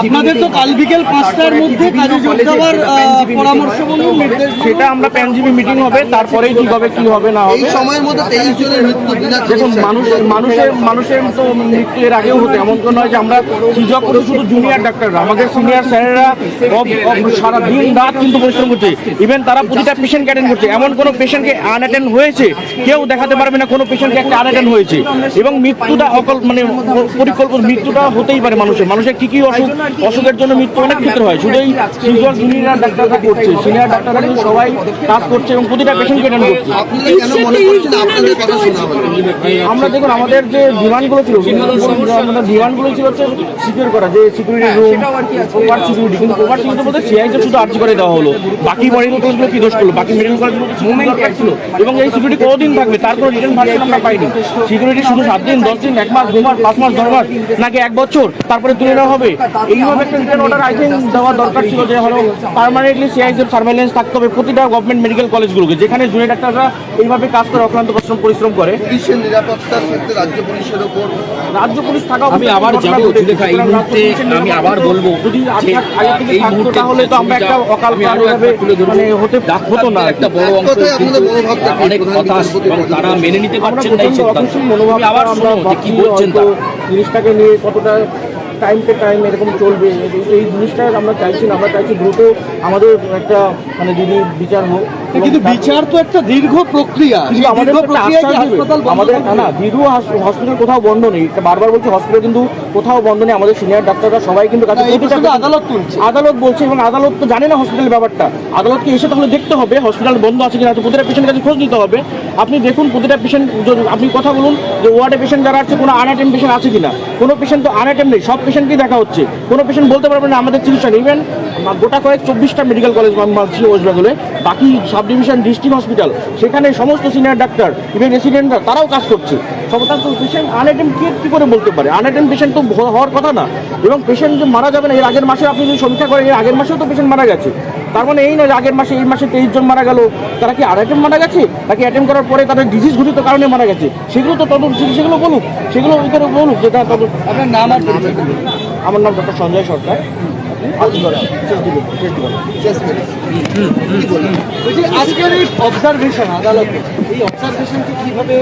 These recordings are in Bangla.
আপনাদের তো কাল বিকেল পাঁচটার মধ্যে কাজে যোগ দেওয়ার পরামর্শ বলুন সেটা আমরা প্যানজিবি মিটিং হবে তারপরেই ঠিক হবে কি হবে না হবে। সময়ের মধ্যে তেইশ জনের মৃত্যু দেখুন। মানুষ মানুষের মানুষের তো মৃত্যু এর আগেও হতো এমন তো নয় যে আমরা সুযোগ করে শুধু জুনিয়র ডাক্তাররা আমাদের সিনিয়র স্যারেরা সারা দিন রাত কিন্তু পরিশ্রম করছে। ইভেন তারা প্রতিটা পেশেন্টকে অ্যাটেন্ড করছে। এমন কোনো পেশেন্টকে আনঅ্যাটেন্ড হয়েছে কেউ দেখাতে পারবে না কোনো পেশেন্টকে একটা আনঅ্যাটেন্ড হয়েছে। এবং মৃত্যুটা অকল মানে পরিকল্পনা মৃত্যুটা হতেই পারে মানুষের। মানুষের কি কি অসুখ অসুখের জন্য মৃত্যু অনেক ক্ষেত্রে হয়? শুধু এই সিনিয়র জুনিয়র ডাক্তাররা করছে। সিনিয়র ডাক্তাররা কিন্তু সবাই কাজ করছে এবং প্রতিটা পেশেন্টকে অ্যাটেন্ড করছে। আপনারা কেন মনে করছেন আপনাদের কথা শোনা হবে? আমরা দেখুন আমাদের যে ডিমান্ডগুলো ছিল আমাদের ডিমান্ডগুলো ছিল হচ্ছে সিকিউর করা যে সিকিউরিটি রুম ওভার সিকিউরিটি কিন্তু ওভার সিকিউরিটি বলতে সিআইতে শুধু আর্জি করে দেওয়া হলো। বাকি মেডিকেল কলেজগুলো কি দোষ করল? বাকি মেডিকেল কলেজগুলো মুভমেন্ট ছিল। এবং এই সিকিউরিটি কতদিন থাকবে তার কোনো রিটার্ন ভার্সন আমরা পাইনি। সিকিউরিটি শুধু সাত দিন দশ দিন এক মাস দু মাস পাঁচ মাস দশ মাস নাকি এক বছর তারপরে তুলে নেওয়া হবে। এইভাবে একটা রিটার্ন অর্ডার আই থিঙ্ক দেওয়া দরকার ছিল যে হলো পার্মানেন্টলি সিআইসির সার্ভেলেন্স থাকতে হবে প্রতিটা গভর্নমেন্ট মেডিকেল কলেজগুলোকে যেখানে জুনিয়র ডাক্তাররা এইভাবে কাজ করে অক্লান্ত পরিশ্রম পরিশ্রম করে। পুলিশের নিরাপত্তার ক্ষেত্রে রাজ্য পুলিশের ওপর রাজ্য পুলিশ থাকা আমি আবার যাব সুলেখা এই মুহূর্তে আমি আবার বলব যদি আগে থেকে থাকতো তাহলে তো আমরা একটা অকাল মানে হতে হতো না একটা বড় অংশ? অনেক হতাশ তারা মেনে নিতে পারছেন না এই সিদ্ধান্ত। মনোভাব আবার শুনো কি বলছেন হয়তো জিনিসটাকে নিয়ে কতটা টাইম টু টাইম এরকম চলবে। এই- জিনিসটা আমরা চাইছি না। আমরা চাইছি দ্রুত আমাদের একটা মানে যদি বিচার হোক কিন্তু বিচার তো একটা দীর্ঘ প্রক্রিয়া। আমাদের দীর্ঘ আমাদের না বিরু হসপিটাল কোথাও বন্ধ নেই। বারবার বলছি হসপিটাল কিন্তু কোথাও বন্ধ নেই। আমাদের সিনিয়র ডাক্তাররা সবাই কিন্তু আদালত তুলছে। আদালত বলছে এবং আদালত তো জানে না হসপিটালের ব্যাপারটা। আদালতকে এসে তাহলে দেখতে হবে হসপিটাল বন্ধ আছে কিনা প্রতিটা পেশেন্ট কাছে খোঁজ নিতে হবে। আপনি দেখুন প্রতিটা পেশেন্ট আপনি কথা বলুন যে ওয়ার্ডে পেশেন্ট যারা আছে কোনো আনঅ্যাটেম পেশেন্ট আছে কিনা। কোনো পেশেন্ট তো আনঅ্যাটেম নেই সব পেশেন্টকেই দেখা হচ্ছে। কোনো পেশেন্ট বলতে পারবে না আমাদের চিকিৎসা নেই ইভেন গোটা কয়েক চব্বিশটা মেডিকেল কলেজ ওয়েস্ট বেঙ্গলে বাকি সাব ডিভিশন ডিস্ট্রিক্ট হসপিটাল সেখানে সমস্ত সিনিয়র ডাক্তার ইভেন রেসিডেন্টরা তারাও কাজ করছে। সবটা তো পেশেন্ট আনঅ্যাটেম কি কি করে বলতে পারে? আনঅ্যাটেম পেশেন্ট তো হওয়ার কথা না। এবং পেশেন্ট যে মারা যাবে না এর আগের মাসে আপনি যদি সমীক্ষা করেন এর আগের মাসেও তো পেশেন্ট মারা গেছে। তার মানে এই নয় আগের মাসে এই মাসে তেইশ জন মারা গেল তারা কি আর অ্যাটেম্প মারা গেছে? নাকি অ্যাটেম্প করার পরে তাদের ডিজিজ ঘটিত কারণে মারা গেছে? সেগুলো তো তদন্ত সেগুলো বলুক। সেগুলো ওই করে বলুক যেটা তদন্ত আপনার নাম আর আমার নাম ডক্টর সঞ্জয় সরকার। আজকের এই অবজারভেশন আদালতে এই অবজারভেশনকে কীভাবে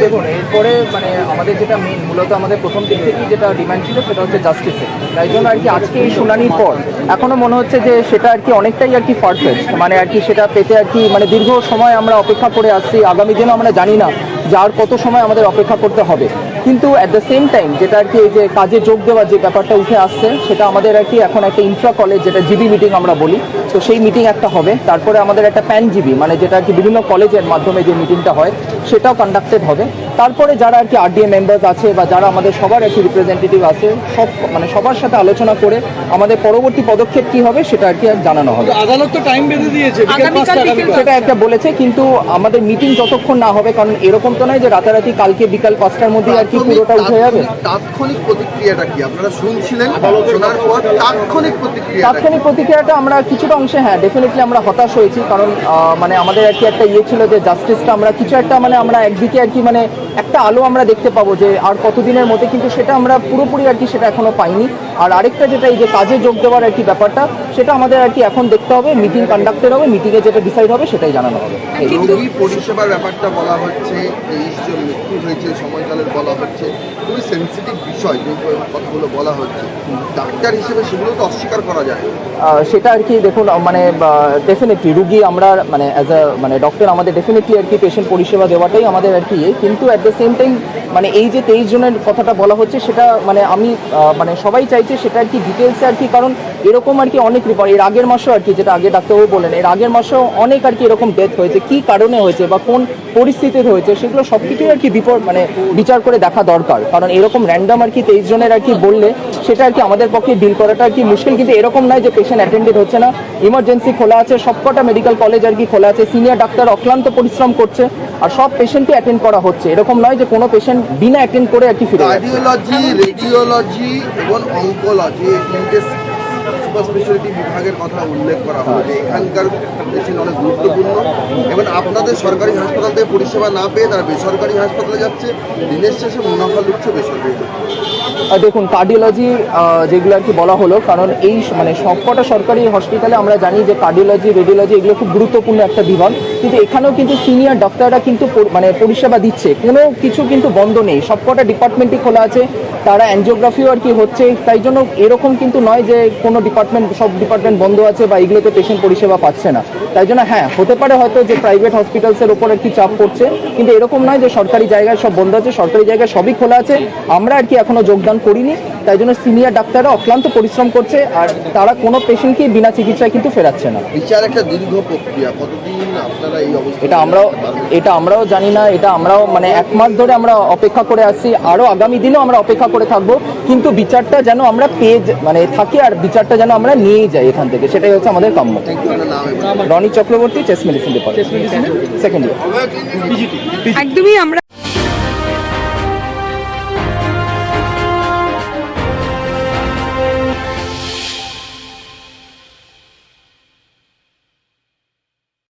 দেখুন এরপরে মানে আমাদের যেটা মেন মূলত আমাদের প্রথম দিক থেকেই যেটা ডিমান্ড ছিল সেটা হচ্ছে জাস্টিসের তাই জন্য আর কি আজকে এই শুনানির পর এখনও মনে হচ্ছে যে সেটা আর কি অনেকটাই আর কি পারফেক্ট মানে আর কি সেটা পেতে আর কি মানে দীর্ঘ সময় আমরা অপেক্ষা করে আসছি আগামী দিনও আমরা জানি না যে আর কত সময় আমাদের অপেক্ষা করতে হবে। কিন্তু অ্যাট দ্য সেম টাইম যেটা আর কি এই যে কাজে যোগ দেওয়ার যে ব্যাপারটা উঠে আসছে, সেটা আমাদের আর কি এখন একটা ইনফ্রা কলেজ যেটা জিবি মিটিং আমরা বলি। তো সেই মিটিং একটা হবে। তারপরে আমাদের একটা প্যান জিবি মানে যেটা আর কি বিভিন্ন কলেজের মাধ্যমে যে মিটিংটা হয়, সেটাও কন্ডাক্টেড হবে। তারপরে যারা আর কি আরডিএ মেম্বার্স আছে বা যারা আমাদের সবার আর কি রিপ্রেজেন্টেটিভ আছে সব মানে সবার সাথে আলোচনা করে আমাদের পরবর্তী পদক্ষেপ কি হবে সেটা আর কি আর জানানো হবে। আদালত তো টাইম বেঁধে দিয়েছে। সেটা একটা বলেছে কিন্তু আমাদের মিটিং যতক্ষণ না হবে কারণ এরকম তো নয় যে রাতারাতি কালকে বিকাল পাঁচটার মধ্যে আর কি পুরোটা উঠে যাবে। তাৎক্ষণিক- তাৎক্ষণিক প্রতিক্রিয়াটা কি? আপনারা শুনছিলেন শোনার পর তাৎক্ষণিক প্রতিক্রিয়া তাৎক্ষণিক প্রতিক্রিয়াটা আমরা কিছুটা অংশে হ্যাঁ ডেফিনেটলি আমরা হতাশ হয়েছি কারণ মানে আমাদের আর কি একটা ইয়ে ছিল যে জাস্টিসটা আমরা কিছু একটা মানে আমরা একদিকে আর কি মানে একটা আলো আমরা দেখতে পাবো যে আর কতদিনের মধ্যে, কিন্তু সেটা আমরা পুরোপুরি আর কি সেটা এখনও পাইনি। আর আরেকটা যেটা এই যে কাজে যোগ দেওয়ার আর কি ব্যাপারটা সেটা আমাদের আর কি এখন দেখতে হবে মিটিং কন্ডাক্টেড হবে মিটিংয়ে যেটা ডিসাইড হবে সেটাই জানানো হবে। রোগী পরিষেবার ব্যাপারটা বলা হচ্ছে তেইশ জন মৃত্যু হয়েছে সময়কালের বলা হচ্ছে খুবই সেন্সিটিভ বিষয় যে কথাগুলো বলা হচ্ছে। ডাক্তার হিসেবে সেগুলো তো অস্বীকার করা যায়। সেটা আর কি দেখুন মানে ডেফিনেটলি রুগী আমরা মানে অ্যাজ আ মানে ডক্টর আমাদের ডেফিনেটলি আর কি পেশেন্ট পরিষেবা দেওয়াটাই আমাদের আর কি ইয়ে। কিন্তু অ্যাট দ্য সেম টাইম মানে এই যে তেইশ জনের কথাটা বলা হচ্ছে সেটা মানে আমি মানে সবাই চাইছে সেটা আর কি ডিটেলসে আর কি, কারণ এরকম আর কি অনেক রিপোর্ট এর আগের মাসেও আর কি, যেটা আগে ডাক্তারবাবু বলেন, এর আগের মাসেও অনেক আর কি এরকম ডেথ হয়েছে, কি কারণে হয়েছে বা কোন পরিস্থিতিতে হয়েছে, সেগুলো সব কিছুই আর কি বিপদ মানে বিচার করে দেখা দরকার। কারণ এরকম র্যান্ডাম আর কি তেইশ জনের আর কি বললে সেটা আর কি আমাদের পক্ষে ডিল করাটা আর কি মুশকিল, কিন্তু এরকম নয় যে পেশেন্ট অ্যাটেন্ডেড হচ্ছে না। ইমার্জেন্সি খোলা আছে, সবকটা মেডিকেল কলেজ আর কি খোলা আছে। সিনিয়র ডাক্তার অক্লান্ত পরিশ্রম করছে, আর সব পেশেন্টকে অ্যাটেন্ড করা হচ্ছে। এরকম নয় যে কোনো পেশেন্ট বিনা অ্যাটেন্ড করে আর কি ফিরে কার্ডিওলজি রেডিওলজি এবং অঙ্কোলজি সুপার স্পেশালিটি বিভাগের কথা উল্লেখ করা হলো যে এখানকার পেশেন্ট অনেক গুরুত্বপূর্ণ। এবং আপনাদের সরকারি হাসপাতাল থেকে পরিষেবা না পেয়ে তারা বেসরকারি হাসপাতালে যাচ্ছে। দিনের শেষে মুনাফা লুটছে বেসরকারি দেখুন কার্ডিওলজি যেগুলো আর কি বলা হলো, কারণ এই মানে সবকটা সরকারি হসপিটালে আমরা জানি যে কার্ডিওলজি রেডিওলজি এগুলো খুব গুরুত্বপূর্ণ একটা বিভাগ। কিন্তু এখানেও কিন্তু সিনিয়র ডক্টররা কিন্তু মানে পরিষেবা দিচ্ছে। কোনো কিছু কিন্তু বন্ধ নেই। সবকটা ডিপার্টমেন্টই খোলা আছে। তারা অ্যানজিওগ্রাফিও আর কি হচ্ছে। তাই জন্য এরকম কিন্তু নয় যে কোনো ডিপার্টমেন্ট সব ডিপার্টমেন্ট বন্ধ আছে বা এগুলোতে পেশেন্ট পরিষেবা পাচ্ছে না। তাই জন্য হ্যাঁ হতে পারে হয়তো যে প্রাইভেট হসপিটালসের ওপর একটি চাপ পড়ছে। কিন্তু এরকম নয় যে সরকারি জায়গায় সব বন্ধ আছে। সরকারি জায়গায় সবই খোলা আছে। আমরা আর কি এখনও যোগদান করিনি তাই জন্য সিনিয়র ডাক্তাররা অক্লান্ত পরিশ্রম করছে আর তারা কোনো পেশেন্টকেই বিনা চিকিৎসায় কিন্তু ফেরাচ্ছে না। বিচার একটা দীর্ঘ প্রক্রিয়া কতদিন আপনারা এই অবস্থা এটা আমরাও এটা আমরাও জানি না এটা আমরাও মানে এক মাস ধরে আমরা অপেক্ষা করে আসছি আরও আগামী দিনেও আমরা অপেক্ষা করে থাকব কিন্তু বিচারটা যেন আমরা পেয়ে মানে থাকি আর বিচারটা যেন আমরা নিয়েই যাই এখান থেকে সেটাই হচ্ছে আমাদের কাম্য। Roni Chakraborty chest medicine department second year একদমই আমরা